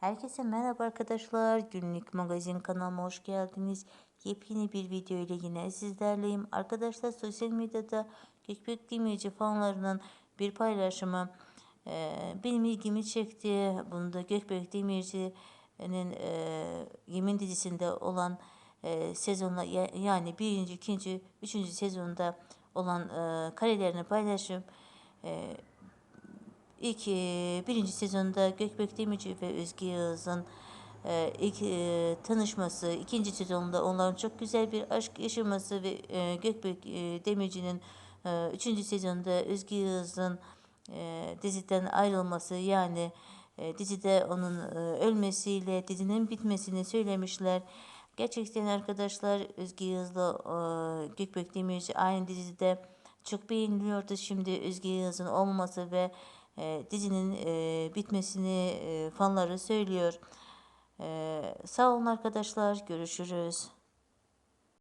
Herkese merhaba arkadaşlar. Günlük magazin kanalıma hoş geldiniz. Yepyeni bir video ile yine sizlerleyim. Arkadaşlar sosyal medyada Gökbek Demirci fanlarının bir paylaşımı e, benim ilgimi çekti. Bunda Gökbek Demirci'nin e, Yemin dizisinde olan e, sezonla ya- yani birinci, ikinci, üçüncü sezonda olan e, karelerini paylaşıp e, İlk e, birinci sezonda Gökbek Demirci ve Özge Yağız'ın e, ilk e, tanışması, ikinci sezonda onların çok güzel bir aşk yaşaması ve e, Gökbek e, Demirci'nin e, üçüncü sezonda Özge Yağız'ın e, diziden ayrılması yani e, dizide onun e, ölmesiyle dizinin bitmesini söylemişler. Gerçekten arkadaşlar Özge Yağız'la e, Gökbek Demirci aynı dizide çok beğeniliyordu. Şimdi Özge Yağız'ın olmaması ve e, dizinin e, bitmesini e, fanları söylüyor. E, sağ olun arkadaşlar. Görüşürüz.